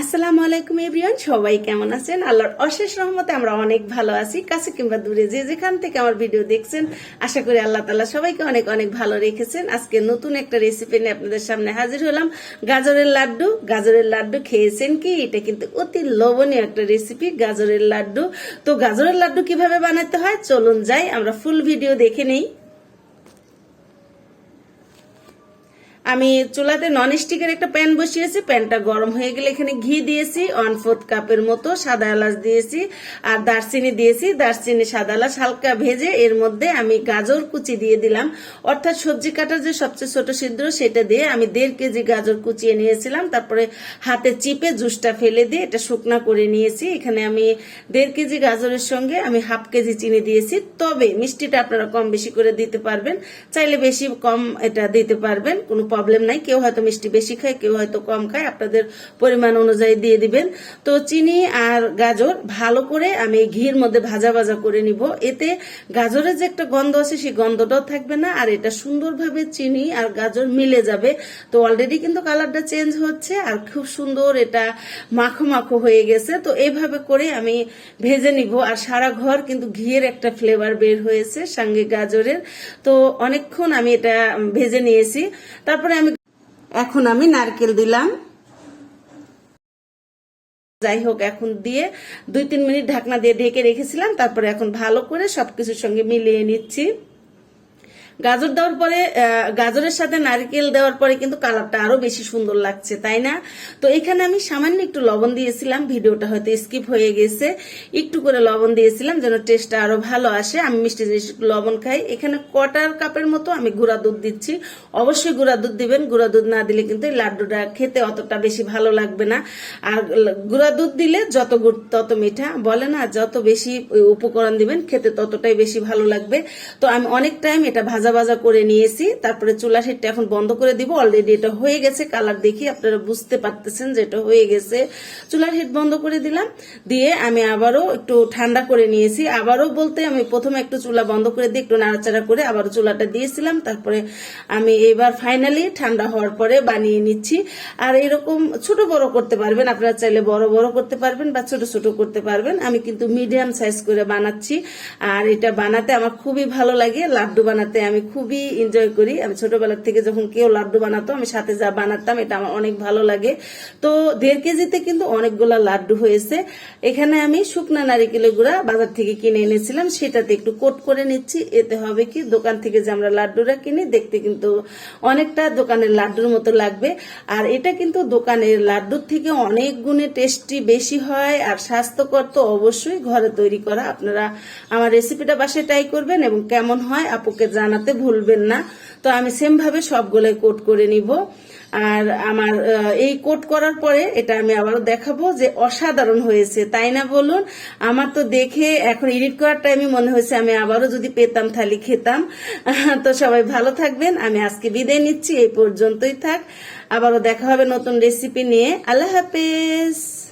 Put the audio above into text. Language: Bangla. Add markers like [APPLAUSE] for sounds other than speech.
আসসালামু আলাইকুম এভরিওয়ান, সবাই কেমন আছেন? আল্লাহর অশেষ রহমতে আমরা অনেক ভালো আছি, কাছে কিংবা দূরে। যে যেখান থেকে আমার ভিডিও দেখছেন, আশা করি আল্লাহ তালা সবাইকে অনেক অনেক ভালো রেখেছেন। আজকে নতুন একটা রেসিপি নিয়ে আপনাদের সামনে হাজির হলাম। গাজরের লাড্ডু। গাজরের লাড্ডু খেয়েছেন কি? এটা কিন্তু অতি লবণীয় একটা রেসিপি গাজরের লাড্ডু। তো গাজরের লাড্ডু কীভাবে বানাতে হয়? চলুন যাই, আমরা ফুল ভিডিও দেখে নেই। আমি চুলাতে নন স্টিকের একটা প্যান বসিয়েছি প্যানটা গরম হয়ে গেলে এখানে ঘি দিয়েছি ওয়ান ফোর্থ কাপের মতো সাদা এলাচ দিয়েছি আর দারচিনি দিয়েছি। দারচিনি, সাদা এলাচ হালকা ভেজে এর মধ্যে আমি গাজর কুচি দিয়ে দিলাম। অর্থাৎ সবজি কাটার যে সবচেয়ে ছোট সিদ্ধ সেটা দিয়ে আমি দেড় কেজি গাজর কুচিয়ে নিয়েছিলাম। তারপরে হাতে চিপে জুসটা ফেলে দিয়ে এটা শুকনা করে নিয়েছি। এখানে আমি দেড় কেজি গাজরের সঙ্গে আমি হাফ কেজি চিনি দিয়েছি। তবে মিষ্টিটা আপনারা কম বেশি করে দিতে পারবেন, চাইলে বেশি কম এটা দিতে পারবেন, কোনো প্রবলেম নাই। কেউ হয়তো মিষ্টি বেশি খায়, কেউ হয়তো কম খায়। আপনাদের পরিমাণ অনুযায়ী দিয়ে দিবেন। তো চিনি আর গাজর ভালো করে আমি ঘির মধ্যে ভাজা ভাজা করে নিব। এতে গাজরের যে একটা গন্ধ আছে, সেই গন্ধটাও থাকবে না। আর এটা সুন্দরভাবে চিনি আর গাজর মিলে যাবে। তো অলরেডি কিন্তু কালারটা চেঞ্জ হচ্ছে আর খুব সুন্দর এটা মাখো মাখো হয়ে গেছে। তো এইভাবে করে আমি ভেজে নিব। আর সারা ঘর কিন্তু ঘিয়ের একটা ফ্লেভার বের হয়েছে সঙ্গে গাজরের। তো অনেকক্ষণ আমি এটা ভেজে নিয়েছি। তারপরে আমি এখন আমি নারকেল দিলাম। যাই হোক, এখন দিয়ে দুই তিন মিনিট ঢাকনা দিয়ে ঢেকে রেখেছিলাম। তারপরে এখন ভালো করে সবকিছুর সঙ্গে মিলিয়ে নিচ্ছি। গাজর দেওয়ার পরে গাজরের সাথে নারকেল দেওয়ার পরে কিন্তু কালারটা আরও বেশি সুন্দর লাগছে, তাই না? তো এখানে আমি সামান্য একটু লবণ দিয়েছিলাম, ভিডিওটা হয়তো স্কিপ হয়ে গেছে। একটু করে লবণ দিয়েছিলাম যেন টেস্টটা আরও ভালো আসে। আমি মিষ্টি জিনিস লবণ খাই। এখানে কটার কাপের মতো আমি গুঁড়া দুধ দিচ্ছি। অবশ্যই গুঁড়া দুধ দিবেন। গুঁড়া দুধ না দিলে কিন্তু এই লাড্ডুটা খেতে অতটা বেশি ভালো লাগবে না। আর গুঁড়া দুধ দিলে যত গুড় তত মিঠা। বলে না, যত বেশি উপকরণ দিবেন, খেতে ততটাই বেশি ভালো লাগবে। তো আমি অনেক টাইম এটা ভাজা ভাজা ভাজা করে নিয়েছি, তারপরে চুলা হিটটা এখন বন্ধ করে দিব। অলরেডি এটা হয়ে গেছে কালার দেখি, আপনারা বুঝতে পারতেছেন যে এটা হয়ে গেছে। চুলার হিট বন্ধ করে দিলাম, দিয়ে আমি আবারও একটু ঠান্ডা করে নিয়েছি। আবারও বলতে আমি প্রথমে একটু চুলা বন্ধ করে দিয়ে একটু নাড়াচাড়া করে আবারও চুলাটা দিয়েছিলাম, তারপরে আমি এবার ফাইনালি ঠান্ডা হওয়ার পরে বানিয়ে নিচ্ছি। আর এরকম ছোট বড় করতে পারবেন, আপনারা চাইলে বড় বড় করতে পারবেন বা ছোট ছোট করতে পারবেন। আমি কিন্তু মিডিয়াম সাইজ করে বানাচ্ছি, আর এটা বানাতে আমার খুবই ভালো লাগে, লাড্ডু বানাতে আমি খুবই এনজয় করি। আমি ছোটবেলার থেকে যখন কেউ লাড্ডু বানাতো, আমি সাথে যা বানাতাম, এটা আমার অনেক ভালো লাগে। তো দেড় কেজিতে কিন্তু অনেকগুলা লাড্ডু হয়েছে। এখানে আমি শুকনা নারিকেলের গুঁড়া বাজার থেকে কিনে এনেছিলাম। সেটাতে একটু কোট করে নিচ্ছি। এতে হবে কি, দোকান থেকে যে আমরা লাড্ডুরা কিনি, দেখতে কিন্তু অনেকটা দোকানের লাড্ডুর মতো লাগবে। আর এটা কিন্তু দোকানের লাড্ডুর থেকে অনেক গুণে টেস্টি বেশি হয় আর স্বাস্থ্যকর তো অবশ্যই। ঘরে তৈরি করা, আপনারা আমার রেসিপিটা বাসায় ট্রাই করবেন এবং কেমন হয়, আপুকে জানাতে ভুলবেন না। তো আমি সেম ভাবে সবগুলোই কোট করে নিব। আর আমার এই কোট করার পরে এটা আমি আবারও দেখাবো যে অসাধারণ হয়েছে, তাই না বলুন? আমার তো দেখে এখন এডিট করার টাইমে মনে হয়েছে আমি আবারও যদি পেতাম থালি খেতাম। [LAUGHS] তো সবাই ভালো থাকবেন, আমি আজকে বিদায় নিচ্ছি, এই পর্যন্তই থাক। আবারও দেখা হবে নতুন রেসিপি নিয়ে। আল্লাহ হাফেজ।